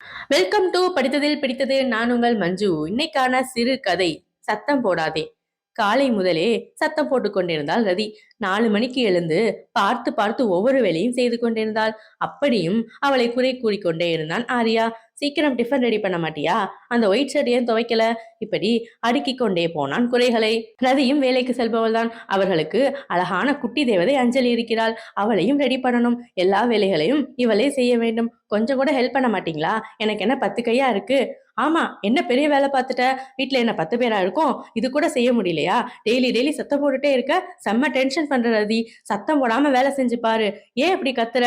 Welcome to படித்ததில் பிடித்தது நான் உங்கள் மஞ்சு. இன்னைக்கான சிறு கதை சத்தம் போடாதே. காலை முதலே சத்தம் போட்டு கொண்டிருந்தாள் ரதி. நாலு மணிக்கு எழுந்து பார்த்து பார்த்து ஒவ்வொரு வேலையும் செய்து கொண்டிருந்தாள். அப்படியும் அவளை குறை கூறிக்கொண்டே இருந்தான் ஆரியா. சீக்கிரம் டிஃபன் ரெடி பண்ண மாட்டியா? அந்த ஒயிட் ஷர்ட் ஏன் துவைக்கல? இப்படி அடுக்கிக் கொண்டே போனான் குறைகளை. ரதியும் வேலைக்கு செல்பவள் தான் அவர்களுக்கு அழகான குட்டி தேவதை அஞ்சலி இருக்கிறாள். அவளையும் ரெடி பண்ணணும். எல்லா வேலைகளையும் இவளே செய்ய வேண்டும். கொஞ்சம் கூட ஹெல்ப் பண்ண மாட்டீங்களா? எனக்கு என்ன பத்து கையா இருக்கு? ஆமா என்ன பெரிய வேலை பார்த்துட்ட? வீட்ல என்ன பத்து பேரா இருக்கும்? இது கூட செய்ய முடியலையா? டெய்லி டெய்லி சத்தம் போட்டுட்டே இருக்க? செம்ம டென்ஷன் பண்ற ரதி. சத்தம் போடாம வேலை செஞ்சு பாரு. ஏன் இப்படி கத்துற?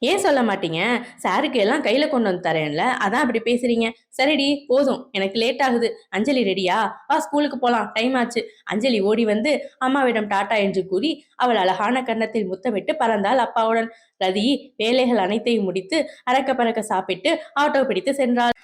ஏன் சொல்ல மாட்டீங்க? சாருக்கு எல்லாம் கையில கொண்டு வந்து தரேன்ல. அதான் அப்படி பேசுறீங்க. சரிடி போதும். எனக்கு லேட் ஆகுது. அஞ்சலி ரெடியா? வா ஸ்கூலுக்கு போலாம். டைம் ஆச்சு. அஞ்சலி ஓடி வந்து அம்மாவிடம் டாட்டா என்று கூறி அவள் அழகான கன்னத்தில் முத்தமிட்டு பறந்தாள் அப்பாவுடன். ரதி வேலைகள் அனைத்தையும் முடித்து அறக்க பறக்க சாப்பிட்டு ஆட்டோ பிடித்து சென்றாள்.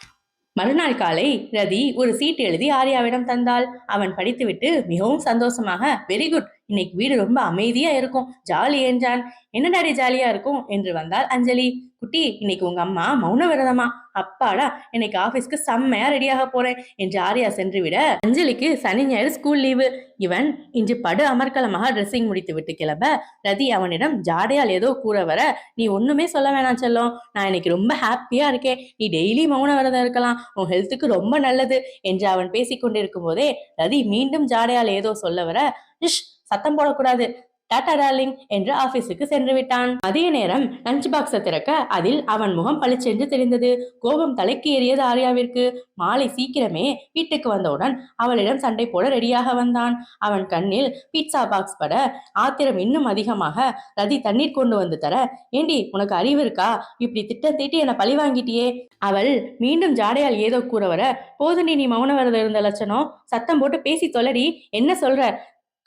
மறுநாள் காலை ரதி ஒரு சீட் எழுதி ஆர்யாவிடம் தந்தாள். அவன் படித்துவிட்டு மிகவும் சந்தோஷமாக வெரி குட் இன்னைக்கு வீடு ரொம்ப அமைதியா இருக்கும். ஜாலி என்றான். என்ன டாடி ஜாலியா இருக்கும்? என்று வந்தாள் அஞ்சலி. குட்டி இன்னைக்கு உங்க அம்மா மௌன விரதமா அப்பாடா இன்னைக்கு ஆபீஸ்க்கு செம்மையா ரெடியாக போறேன் என்று ஆரியா சென்று விட அஞ்சலிக்கு சனி ஞாயிறு ஸ்கூல் லீவு இவன் இன்று படு அமர்க்கலமாக ட்ரெஸ்ஸிங் முடித்து விட்டு கிளம்ப ரதி அவனிடம் ஜாடையால் ஏதோ கூற வர நீ ஒண்ணுமே சொல்ல வேணாம் செல்லும். நான் இன்னைக்கு ரொம்ப ஹாப்பியா இருக்கேன். நீ டெய்லி மௌன விரதம் இருக்கலாம். உன் ஹெல்த்துக்கு ரொம்ப நல்லது என்று அவன் பேசிக்கொண்டிருக்கும் போதே ரதி மீண்டும் ஜாடையால் ஏதோ சொல்ல வர இஷ் சத்தம் போடக்கூடாது. டாடா டார்லிங் என்று ஆபீஸுக்கு சென்று விட்டான். அதே நேரம் லஞ்ச் பாக்ஸை திறக்க அதில் அவன் முகம் பளிச்சென்று தெரிந்தது. கோபம் தலைக்கு ஏறியது ஆர்யாவிற்கு. மாலை சீக்கிரமே வீட்டுக்கு வந்தவுடன் அவளிடம் சண்டை போட ரெடியாக வந்தான். அவன் கண்ணில் பீட்சா பாக்ஸ் பட ஆத்திரம் இன்னும் அதிகமாக ரதி தண்ணீர் கொண்டு வந்து தர ஏண்டி உனக்கு அறிவு இருக்கா? இப்படி திட்டம் தீட்டி என்னை பழி வாங்கிட்டியே? அவள் மீண்டும் ஜாடையால் ஏதோ கூற வர போது நீ மௌன வரது இருந்த லட்சணம். சத்தம் போட்டு பேசி தொலடி என்ன சொல்ற?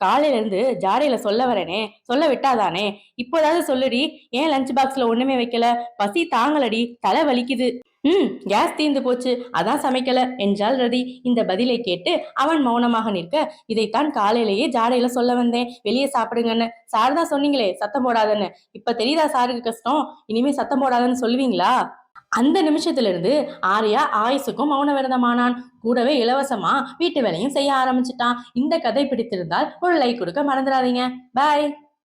காலையில இருந்து சொல்ல வரேனே சொல்ல விட்டாதானே? இப்போதாவது சொல்லுடி ஏன் லஞ்ச் பாக்ஸ்ல ஒண்ணுமே வைக்கல? பசி தாங்கலடி தலை வலிக்குது. ம் கேஸ் தீந்து போச்சு அதான் சமைக்கல என்றால் ரதி. இந்த பதிலை கேட்டு அவன் மௌனமாக நிற்க இதைத்தான் காலையிலேயே ஜாடையில சொல்ல வந்தேன். வெளியே சாப்பிடுங்கன்னு. சார் தான் சொன்னீங்களே சத்தம் போடாதன்னு. இப்ப தெரியுதா சாருக்கு கஷ்டம்? இனிமே சத்தம் போடாதன்னு சொல்லுவீங்களா? அந்த நிமிஷத்திலிருந்து ஆர்யா ஆயுசுக்கும் மௌன விரதமானான் கூடவே இலவசமா வீட்டு வேலையும் செய்ய ஆரம்பிச்சிட்டான். இந்த கதை பிடித்திருந்தால் ஒரு லைக் கொடுக்க மறந்துடாதீங்க. பாய்